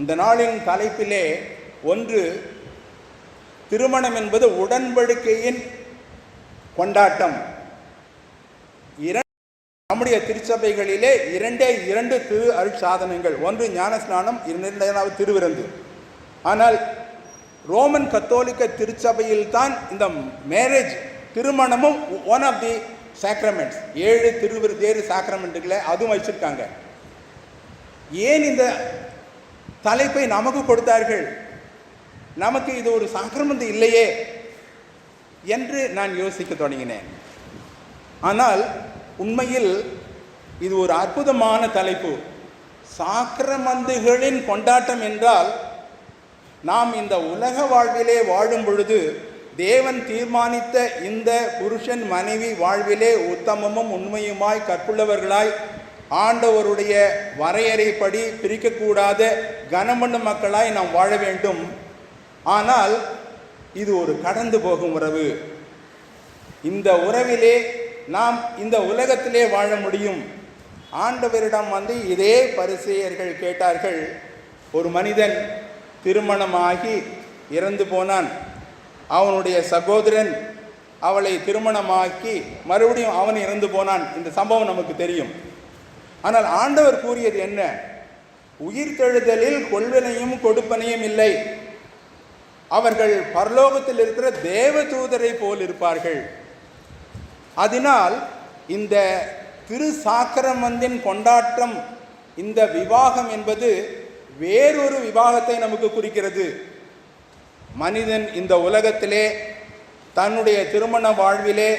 இந்த நாளின் தலைப்பிலே ஒன்று திருமணம் என்பது உடன்படிக்கையின் கொண்டாட்டம். இரண்டு நம்முடைய திருச்சபைகளிலே இரண்டே இரண்டு திரு அருட்சாதனங்கள் ஒன்று ஞானஸ்நானம் இரண்டாவது திருவிருந்து. ஆனால் ரோமன் கத்தோலிக்க திருச்சபையில்தான் இந்த மேரேஜ் திருமணமும் ஒன் ஆஃப் தி சாக்ரமெண்ட்ஸ் ஏழு திருவிரு தேறு சாக்ரமெண்ட்டுகளை அதுவும் வச்சுருக்காங்க. ஏன் இந்த தலைப்பை நமக்கு கொடுத்தார்கள். நமக்கு இது ஒரு சாக்கிரமெண்ட் இல்லையே என்று நான் யோசிக்க தொடங்கினேன். ஆனால் உண்மையில் இது ஒரு அற்புதமான தலைப்பு. சாக்கிரமந்துகளின் கொண்டாட்டம் என்றால் நாம் இந்த உலக வாழ்விலே வாழும் பொழுது தேவன் தீர்மானித்த இந்த புருஷன் மனைவி வாழ்விலே உத்தமமும் உண்மையுமாய் கற்புள்ளவர்களாய் ஆண்டவருடைய வரையறைப்படி பிரிக்கக்கூடாத கனமண்ணு மக்களாய் நாம் வாழ வேண்டும். ஆனால் இது ஒரு கடந்து போகும் உறவு. இந்த உறவிலே நாம் இந்த உலகத்திலே வாழ முடியும். ஆண்டவரிடம் வந்து இதே பரிசெயர்கள் கேட்டார்கள் ஒரு மனிதன் திருமணமாகி இறந்து போனான். அவனுடைய சகோதரன் அவளை திருமணமாக்கி மறுபடியும் அவன் இறந்து போனான். இந்த சம்பவம் நமக்கு தெரியும். ஆனால் ஆண்டவர் கூறியது என்ன? உயிர்த்தெழுதலில் கொள்வனையும் கொடுப்பனையும் இல்லை. அவர்கள் பரலோகத்தில் இருக்கிற தேவ தூதரை போல் இருப்பார்கள். அதனால் இந்த திரு சாக்கரமந்தின் கொண்டாட்டம் இந்த விவாகம் என்பது வேறொரு விவாகத்தை நமக்கு குறிக்கிறது. மனிதன் இந்த உலகத்திலே தன்னுடைய திருமண வாழ்விலே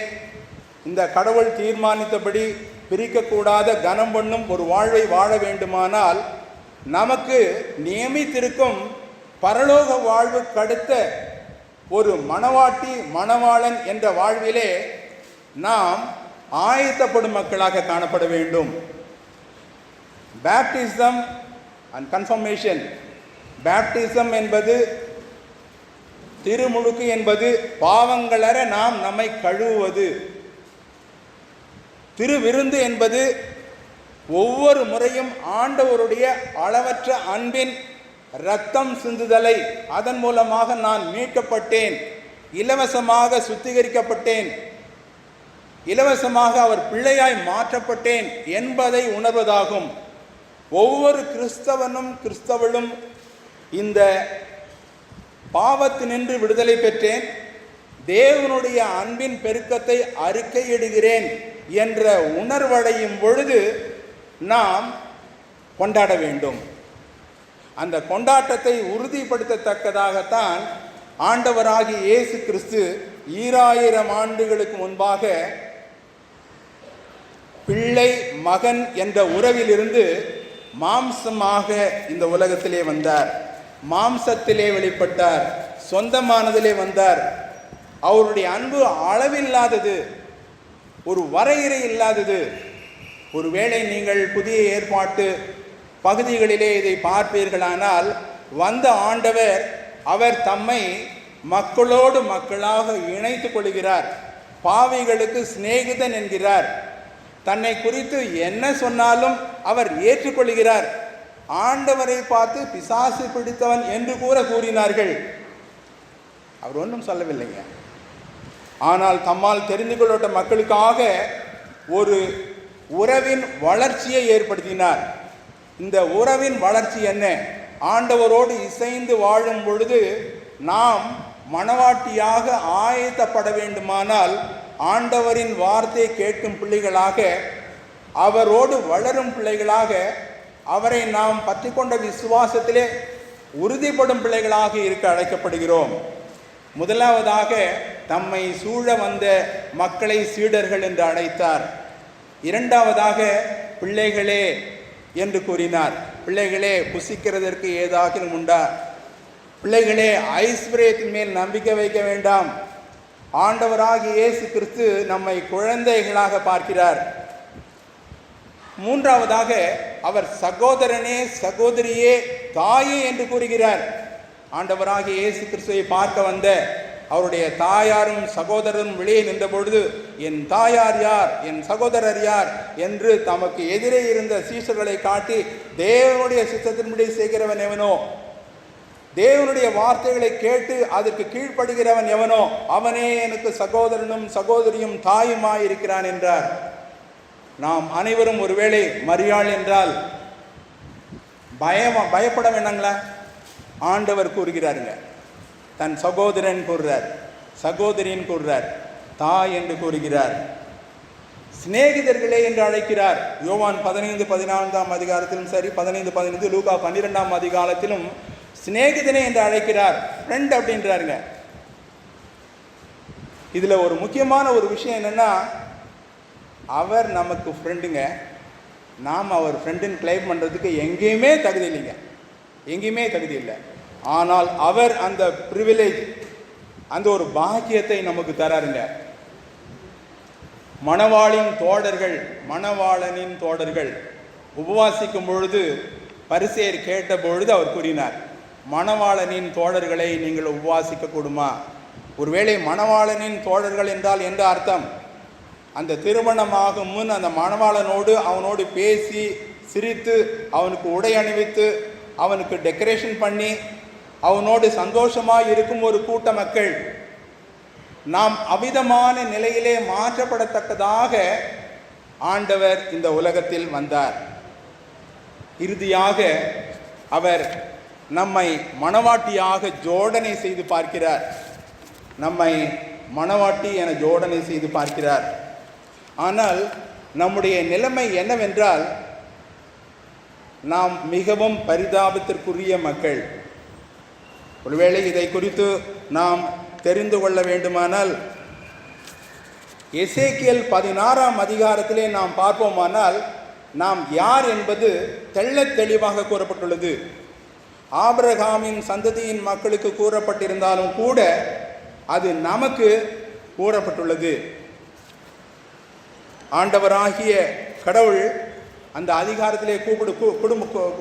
இந்த கடவுள் தீர்மானித்தபடி பிரிக்கக்கூடாத கனம் பண்ணும் ஒரு வாழ்வை வாழ வேண்டுமானால் நமக்கு நியமித்திருக்கும் பரலோக வாழ்வு கடுத்த ஒரு மணவாட்டி மணவாளன் என்ற வாழ்விலே நாம் ஆயத்தப்படும் மக்களாக காணப்பட வேண்டும். பேப்டிசம் அண்ட் கன்ஃபர்மேஷன் பேப்டிசம் என்பது திருமுழுக்கு என்பது பாவங்களற நாம் நம்மை கழுவுவது. திருவிருந்து என்பது ஒவ்வொரு முறையும் ஆண்டவருடைய அளவற்ற அன்பின் ரத்தம் சிந்துதலை அதன் மூலமாக நான் மீட்கப்பட்டேன். இலவசமாக சுத்திகரிக்கப்பட்டேன். இலவசமாக அவர் பிள்ளையாய் மாற்றப்பட்டேன் என்பதை உணர்வதாகும். ஒவ்வொரு கிறிஸ்தவனும் கிறிஸ்தவளும் இந்த பாவத்தினின்று விடுதலை பெற்றேன். தேவனுடைய அன்பின் பெருக்கத்தை அறிக்கையிடுகிறேன். என்ற உணர்வடையும் பொழுது நாம் கொண்டாட வேண்டும். அந்த கொண்டாட்டத்தை உறுதிப்படுத்தத்தக்கதாகத்தான் ஆண்டவராகி இயேசு கிறிஸ்து ஈராயிரம் ஆண்டுகளுக்கு முன்பாக பிள்ளை மகன் என்ற உறவிலிருந்து மாம்சமாக இந்த உலகத்திலே வந்தார். மாம்சத்திலே வெளிப்பட்டார் சொந்தமானதிலே வந்தார். அவருடைய அன்பு அளவில்லாதது. ஒரு வரையறை இல்லாதது. ஒருவேளை நீங்கள் புதிய ஏற்பாட்டு பகுதிகளிலே இதை பார்ப்பீர்களானால் வந்த ஆண்டவர் அவர் தம்மை மக்களோடு மக்களாக இணைத்து கொள்கிறார். பாவிகளுக்கு சிநேகிதன் என்கிறார். தன்னை குறித்து என்ன சொன்னாலும் அவர் ஏற்றுக்கொள்கிறார். ஆண்டவரை பார்த்து பிசாசு பிடித்தவன் என்று கூட கூறினார்கள். அவர் ஒன்றும் சொல்லவில்லைங்க. ஆனால் தம்மால் தெரிந்து கொள்ளப்பட்ட மக்களுக்காக ஒரு உறவின் வளர்ச்சியை ஏற்படுத்தினார். இந்த உறவின் வளர்ச்சி என்ன? ஆண்டவரோடு இசைந்து வாழும் பொழுது நாம் மனவாட்டியாக ஆயத்தப்பட வேண்டுமானால் ஆண்டவரின் வார்த்தை கேட்கும் பிள்ளைகளாக அவரோடு வளரும் பிள்ளைகளாக அவரை நாம் பற்றி கொண்ட விசுவாசத்திலே உறுதிப்படும் பிள்ளைகளாக இருக்க அழைக்கப்படுகிறோம். முதலாவதாக தம்மை சூழ வந்த மக்களை சீடர்கள் என்று அழைத்தார். இரண்டாவதாக பிள்ளைகளே என்று கூறினார். பிள்ளைகளே புசிக்கிறதற்கு ஏதாகிலும் உண்டா? பிள்ளைகளே ஐஸ்வர்யத்தின் மேல் நம்பிக்கை வைக்க வேண்டாம். ஆண்டவராக இயேசு கிறிஸ்து நம்மை குழந்தைகளாக பார்க்கிறார். மூன்றாவதாக அவர் சகோதரனே சகோதரியே தாயே என்று கூறுகிறார். ஆண்டவராக இயேசு கிறிஸ்துவை பார்க்க வந்த அவருடைய தாயாரும் சகோதரரும் வெளியே நின்ற பொழுது என் தாயார் யார்? என் சகோதரர் யார்? என்று தமக்கு எதிரே இருந்த சீசர்களை காட்டி தேவனுடைய சித்தத்தின்படி செய்கிறவன் எவனோ? தேவனுடைய வார்த்தைகளை கேட்டு அதற்கு கீழ்ப்படுகிறவன் எவனோ? அவனே எனக்கு சகோதரனும் சகோதரியும் தாயுமாயிருக்கிறான் என்றார். நாம் அனைவரும் ஒருவேளை மரியாள் என்றால் பயமா பயப்பட வேண்டாங்களா? ஆண்டவர் கூறுகிறாருங்க. தன் சகோதரன் கூறுறார். சகோதரின் கூறுறார். தாய் என்று கூறுகிறார். சிநேகிதர்களே என்று அழைக்கிறார். யோவான் பதினைந்து பதினான்காம் அதிகாரத்திலும் சரி பதினைந்து பதினைந்து லூகா பன்னிரெண்டாம் அதிகாரத்திலும் சிநேகிதனே என்று அழைக்கிறார். ஃப்ரெண்ட் அப்படின்றாருங்க. இதில் ஒரு முக்கியமான ஒரு விஷயம் என்னன்னா அவர் நமக்கு ஃப்ரெண்டுங்க நாம் அவர் ஃப்ரெண்டுன்னு கிளைம் பண்ணுறதுக்கு எங்கேயுமே தகுதி இல்லைங்க. எங்கேயுமே தகுதி இல்லை. ஆனால் அவர் அந்த ப்ரிவிலேஜ் அந்த ஒரு பாக்கியத்தை நமக்கு தராருங்க மணவாளின் தோடர்கள் மணவாளனின் தோடர்கள் உபவாசிக்கும் பொழுது பரிசேர் கேட்ட பொழுது அவர் கூறினார் மணவாளனின் தோழர்களை நீங்கள் உபவாசிக்க கூடுமா? ஒருவேளை மணவாளனின் தோழர்கள் என்றால் எந்த அர்த்தம்? அந்த திருமணமாகும் முன் அந்த மணவாளனோடு அவனோடு பேசி சிரித்து அவனுக்கு உடை அணிவித்து அவனுக்கு டெக்கரேஷன் பண்ணி அவனோடு சந்தோஷமாய் இருக்கும் ஒரு கூட்ட மக்கள். நாம் அமிதமான நிலையிலே மாற்றப்படத்தக்கதாக ஆண்டவர் இந்த உலகத்தில் வந்தார். இறுதியாக அவர் நம்மை மணவாட்டியாக ஜோடனை செய்து பார்க்கிறார். நம்மை மணவாட்டி என ஜோடனை செய்து பார்க்கிறார். ஆனால் நம்முடைய நிலைமை என்னவென்றால் நாம் மிகவும் பரிதாபத்திற்குரிய மக்கள். ஒருவேளை இதை குறித்து நாம் தெரிந்து கொள்ள வேண்டுமானால் எசேக்கியல் பதினாறாம் அதிகாரத்திலே நாம் பார்ப்போமானால் நாம் யார் என்பது தெள்ளத் தெளிவாக கூறப்பட்டுள்ளது. ஆபிரகாமின் சந்ததியின் மக்களுக்கு கூறப்பட்டிருந்தாலும் கூட அது நமக்கு கூறப்பட்டுள்ளது. ஆண்டவராகிய கடவுள் அந்த அதிகாரத்திலே கூப்பிடு குடும்ப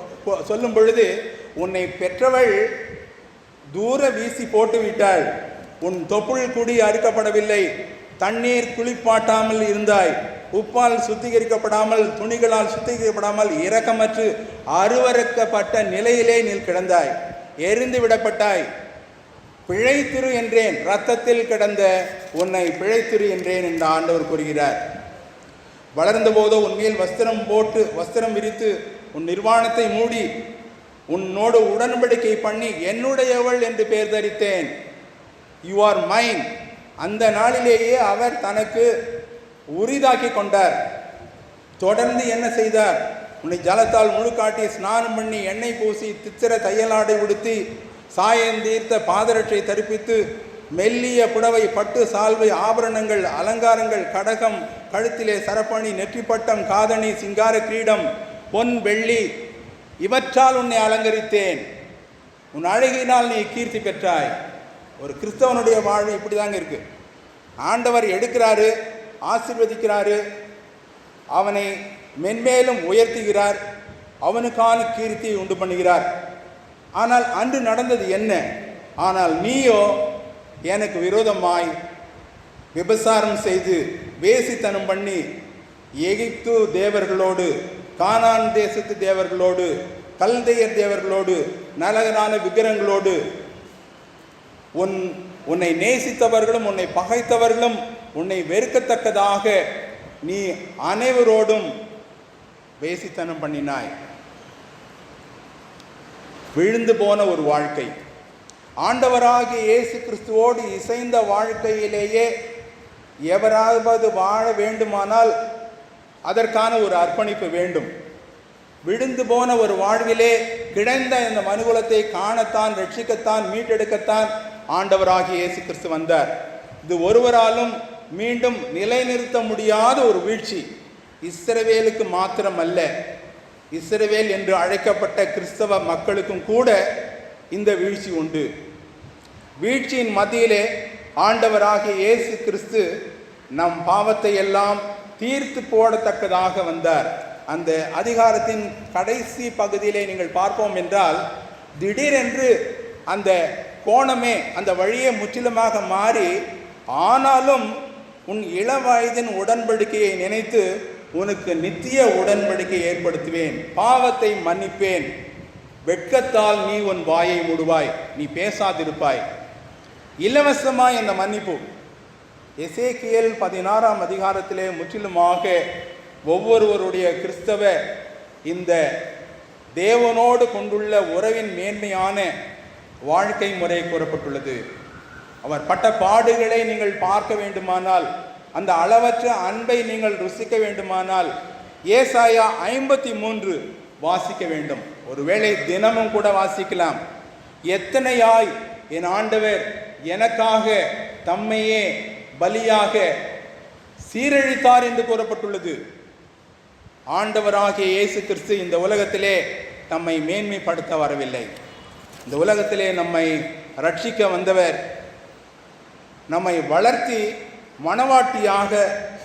சொல்லும் பொழுது உன்னை பெற்றவள் தூர வீசி போட்டு விட்டாள் உன் தொப்புள் குடி அறுக்கப்படவில்லை. தண்ணீர் குளிப்பாட்டாமல் இருந்தாய். உப்பால் சுத்திகரிக்கப்படாமல் துணிகளால் சுத்திகரிக்கப்படாமல் இரக்கமற்று அருவறுக்கப்பட்ட நிலையிலே நீ கிடந்தாய். எரிந்து விடப்பட்டாய். பிழைத்திரு என்றேன். ரத்தத்தில் கிடந்த உன்னை பிழைத்திரு என்றேன் என்று ஆண்டவர் கூறுகிறார். வளர்ந்த போதோ உன்மேல் வஸ்திரம் போட்டு வஸ்திரம் விரித்து உன் நிர்வாணத்தை மூடி உன்னோடு உடன்படிக்கை பண்ணி என்னுடையவள் என்று பெயர் தரித்தேன். யூ ஆர் மைன் அந்த நாளிலேயே அவர் தனக்கு உரிதாக்கி கொண்டார். தொடர்ந்து என்ன செய்தார்? உன்னை ஜலத்தால் முழுக்காட்டி ஸ்நானம் பண்ணி எண்ணெய் பூசி தித்திர தையலாடை உடுத்தி சாயந்தீர்த்த பாதரட்சை தரிப்பித்து மெல்லிய புடவை பட்டு சால்வை ஆபரணங்கள் அலங்காரங்கள் கடகம் கழுத்திலே சரப்பணி நெற்றிப்பட்டம் காதணி சிங்கார கிரீடம் பொன் வெள்ளி இவற்றால் உன்னை அலங்கரித்தேன். உன் அழகினால் நீ கீர்த்தி பெற்றாய். ஒரு கிறிஸ்தவனுடைய வாழ்வு இப்படிதாங்க இருக்கு. ஆண்டவர் எடுக்கிறாரு ஆசிர்வதிக்கிறாரு அவனை மென்மேலும் உயர்த்துகிறார் அவனுக்கான கீர்த்தியை உண்டு பண்ணுகிறார். ஆனால் அன்று நடந்தது என்ன? ஆனால் நீயோ எனக்கு விரோதமாய் விபசாரம் செய்து வேசித்தனம் பண்ணி எகிப்து தேவர்களோடு கானான் தேசத்து தேவர்களோடு கல்தையர் தேவர்களோடு நலகனான விக்கிரங்களோடு உன் உன்னை நேசித்தவர்களும் உன்னை பகைத்தவர்களும் உன்னை வெறுக்கத்தக்கதாக நீ அனைவரோடும் வேசித்தனம் பண்ணினாய். விழுந்து போன ஒரு வாழ்க்கை. ஆண்டவராகிய இயேசு கிறிஸ்துவோடு இசைந்த வாழ்க்கையிலேயே எவராவது வாழ வேண்டுமானால் அதற்கான ஒரு அர்ப்பணிப்பு வேண்டும். விழுந்து போன ஒரு வாழ்விலே கிடைந்த இந்த மனுகுலத்தை காணத்தான் ரட்சிக்கத்தான் மீட்டெடுக்கத்தான் ஆண்டவராகிய இயேசு கிறிஸ்து வந்தார். இது ஒருவராலும் மீண்டும் நிலைநிறுத்த முடியாத ஒரு வீழ்ச்சி. இஸ்ரவேலுக்கு மாத்திரம் அல்ல இஸ்ரவேல் என்று அழைக்கப்பட்ட கிறிஸ்தவ மக்களுக்கும் கூட இந்த வீழ்ச்சி உண்டு. வீழ்ச்சியின் மத்தியிலே ஆண்டவராகிய இயேசு கிறிஸ்து நம் பாவத்தை எல்லாம் தீர்த்து போடத்தக்கதாக வந்தார். அந்த அதிகாரத்தின் கடைசி பகுதியிலே நீங்கள் பார்ப்போம் என்றால் திடீரென்று அந்த கோணமே அந்த வழியே முற்றிலுமாக மாறி ஆனாலும் உன் இளவயதின் உடன்படிக்கையை நினைத்து உனக்கு நித்திய உடன்படிக்கை ஏற்படுத்துவேன். பாவத்தை மன்னிப்பேன். வெட்கத்தால் நீ உன் வாயை மூடுவாய். நீ பேசாதிருப்பாய். இலவசமாய் அந்த மன்னிப்பு. எசேக்கியல் பதினாறாம் அதிகாரத்திலே முற்றிலுமாக ஒவ்வொருவருடைய கிறிஸ்தவ இந்த தேவனோடு கொண்டுள்ள உறவின் மேன்மையான வாழ்க்கை முறை கூறப்பட்டுள்ளது. அவர் பட்ட பாடுகளை நீங்கள் பார்க்க வேண்டுமானால் அந்த அளவற்ற அன்பை நீங்கள் ருசிக்க வேண்டுமானால் ஏசாயா ஐம்பத்தி மூன்று வாசிக்க வேண்டும். ஒருவேளை தினமும் கூட வாசிக்கலாம். எத்தனையாய் என் ஆண்டவர் எனக்காக தம்மையே பலியாக சீரழித்தார் என்று கூறப்பட்டுள்ளது. ஆண்டவராகிய இயேசு கிறிஸ்து இந்த உலகத்திலே நம்மை மேன்மைப்படுத்த வரவில்லை. இந்த உலகத்திலே நம்மை ரட்சிக்க வந்தவர் நம்மை வளர்த்தி மனவாட்டியாக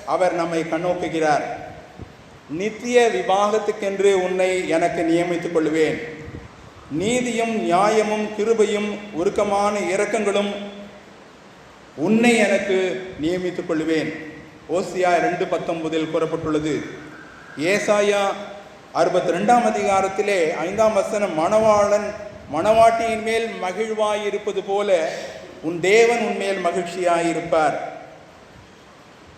அவர் நம்மை கண்ணோக்குகிறார். நித்திய விவாகத்துக்கென்று உன்னை எனக்கு நியமித்துக் கொள்வேன். நீதியும் நியாயமும் கிருபையும் உருக்கமான இரக்கங்களும் உன்னை எனக்கு நியமித்துக் கொள்வேன் ஓசியா ரெண்டு பத்தொன்பதில் கூறப்பட்டுள்ளது. ஏசாயா அறுபத்தி ரெண்டாம் அதிகாரத்திலே ஐந்தாம் வசனம் மணவாளன் மணவாட்டியின் மேல் மகிழ்வாயிருப்பது போல உன் தேவன் உன்மேல் மகிழ்ச்சியாயிருப்பார்.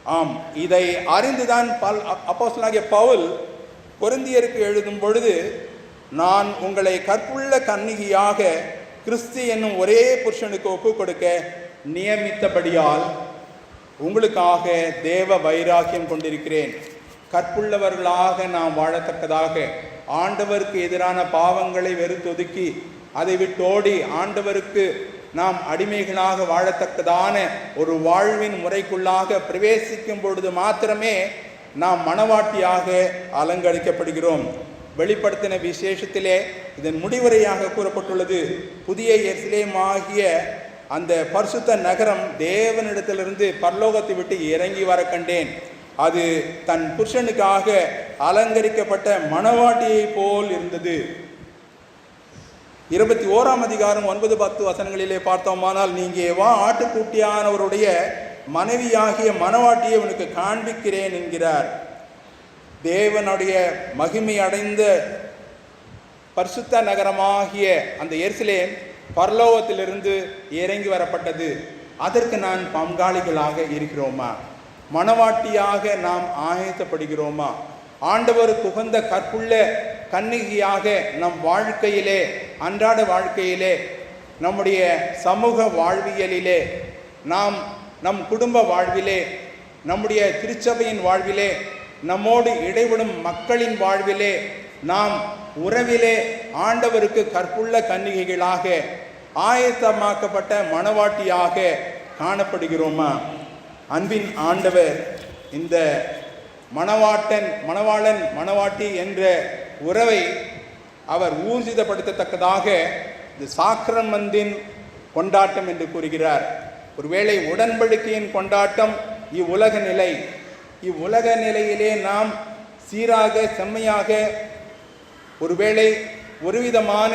ஆம் இதை அறிந்துதான் பல் அப்போசனாகிய பவுல் பொருந்தியருக்கு எழுதும் பொழுது நான் உங்களை கற்புள்ள கன்னிகையாக கிறிஸ்து என்னும் ஒரே புருஷனுக்கு ஒப்பு கொடுக்க நியமித்தபடியால் உங்களுக்காக தேவ வைராக்கியம் கொண்டிருக்கிறேன். கற்புள்ளவர்களாக நாம் வாழத்தக்கதாக. ஆண்டவருக்கு எதிரான பாவங்களை வெறுத்தொதுக்கி அதை விட்டோடி ஆண்டவருக்கு நாம் அடிமைகளாக வாழத்தக்கதான ஒரு வாழ்வின் முறைக்குள்ளாக பிரவேசிக்கும் பொழுது மாத்திரமே நாம் மனவாட்டியாக அலங்கரிக்கப்படுகிறோம். வெளிப்படுத்தின விசேஷத்திலே இதன் முடிவுரையாக கூறப்பட்டுள்ளது. புதிய எஸ்லேமாகிய ஆகிய அந்த பரிசுத்த நகரம் தேவனிடத்திலிருந்து பரலோகத்தை விட்டு இறங்கி வர கண்டேன். அது தன் புருஷனுக்காக அலங்கரிக்கப்பட்ட மணவாட்டியைப் போல் இருந்தது. இருபத்தி ஓராம் அதிகாரம் ஒன்பது பத்து வசனங்களிலே பார்த்தோமானால் நீங்கள் வா ஆட்டுக்குட்டியானவருடைய மனைவியாகிய மணவாட்டியை உனக்கு காண்பிக்கிறேன் என்கிறார். தேவனுடைய மகிமை அடைந்த பரிசுத்த நகரமாகிய அந்த எருசலேம் பரலோகத்திலிருந்து இறங்கி வரப்பட்டது. அதற்கு நான் பங்காளிகளாக இருக்கிறோமா? மணவாட்டியாக நாம் ஆயத்தப்படுகிறோமா? ஆண்டவருக்கு உகந்த கற்புள்ள கன்னிகையாக நம் வாழ்க்கையிலே அன்றாட வாழ்க்கையிலே நம்முடைய சமூக வாழ்வியலிலே நாம் நம் குடும்ப வாழ்விலே நம்முடைய திருச்சபையின் வாழ்விலே நம்மோடு இடைவிடும் மக்களின் வாழ்விலே நாம் உறவிலே ஆண்டவருக்கு கற்புள்ள கன்னிகைகளாக ஆயத்தமாக்கப்பட்ட மணவாட்டியாக காணப்படுகிறோமா? அன்பின் ஆண்டவர் இந்த மணவாட்டன் மணவாளன் மணவாட்டி என்ற உறவை அவர் ஊர்ஜிதப்படுத்தத்தக்கதாக இந்த சாக்கிரமந்தின் கொண்டாட்டம் என்று கூறுகிறார். ஒருவேளை உடன்படிக்கையின் கொண்டாட்டம் இவ்வுலக நிலை. இவ்வுலக நிலையிலே நாம் சீராக செம்மையாக ஒருவேளை ஒருவிதமான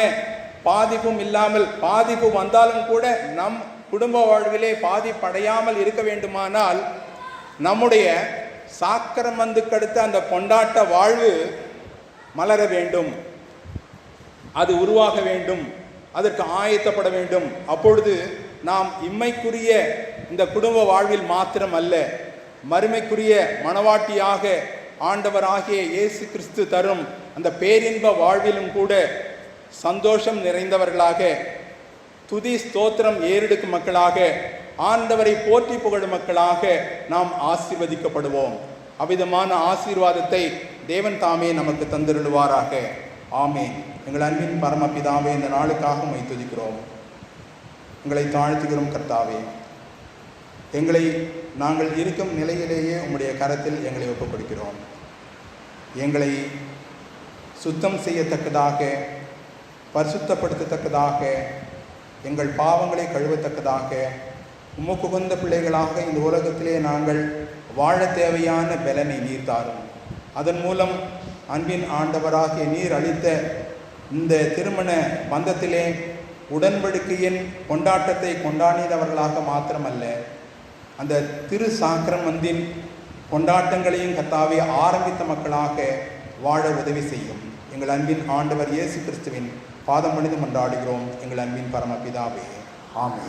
பாதிப்பும் இல்லாமல் பாதிப்பு வந்தாலும் கூட நம் குடும்ப வாழ்விலே பாதிப்படையாமல் இருக்க வேண்டுமானால் நம்முடைய சாக்கிரமந்துக்கடுத்த அந்த கொண்டாட்ட வாழ்வு மலர வேண்டும். அது உருவாக வேண்டும். அதற்கு ஆயத்தப்பட வேண்டும். அப்பொழுது நாம் இம்மைக்குரிய இந்த குடும்ப வாழ்வில் மாத்திரம் அல்ல மறுமைக்குரிய மணவாட்டியாக ஆண்டவராகிய இயேசு கிறிஸ்து தரும் அந்த பேரின்ப வாழ்விலும் கூட சந்தோஷம் நிறைந்தவர்களாக துதி ஸ்தோத்திரம் ஏறெடுக்கும் மக்களாக ஆண்டவரை போற்றி புகழும் மக்களாக நாம் ஆசீர்வதிக்கப்படுவோம். அவ்விதமான ஆசீர்வாதத்தை தேவன் தாமே நமக்கு தந்திருடுவாராக ஆமே எங்கள் அன்பின் பரமபிதாவே இந்த நாளுக்காக உம்மை துதிக்கிறோம் உங்களை தாழ்த்துகிறோம் கர்த்தாவே. எங்களை நாங்கள் இருக்கும் நிலையிலேயே உம்முடைய கரத்தில் எங்களை ஒப்புக் கொடுக்கிறோம் எங்களை சுத்தம் செய்யத்தக்கதாக பரிசுத்தப்படுத்தத்தக்கதாக எங்கள் பாவங்களை கழுவத்தக்கதாக உமக்குகந்த பிள்ளைகளாக இந்த உலகத்திலே நாங்கள் வாழ தேவையான பலனை நீர் தாரும். அதன் மூலம் அன்பின் ஆண்டவராகிய நீர் அளித்த இந்த திருமண பந்தத்திலே உடன்படிக்கையின் கொண்டாட்டத்தை கொண்டாடியவர்களாக மாத்திரமல்ல அந்த திரு சாக்கிரமந்தின் கொண்டாட்டங்களையும் கத்தாவே ஆரம்பித்த மக்களாக வாழ உதவி செய்யும். எங்கள் அன்பின் ஆண்டவர் இயேசு கிறிஸ்துவின் பாதம் மனிதம் கொண்டாடுகிறோம் எங்கள் அன்பின் பரமபிதாவே. ஆமே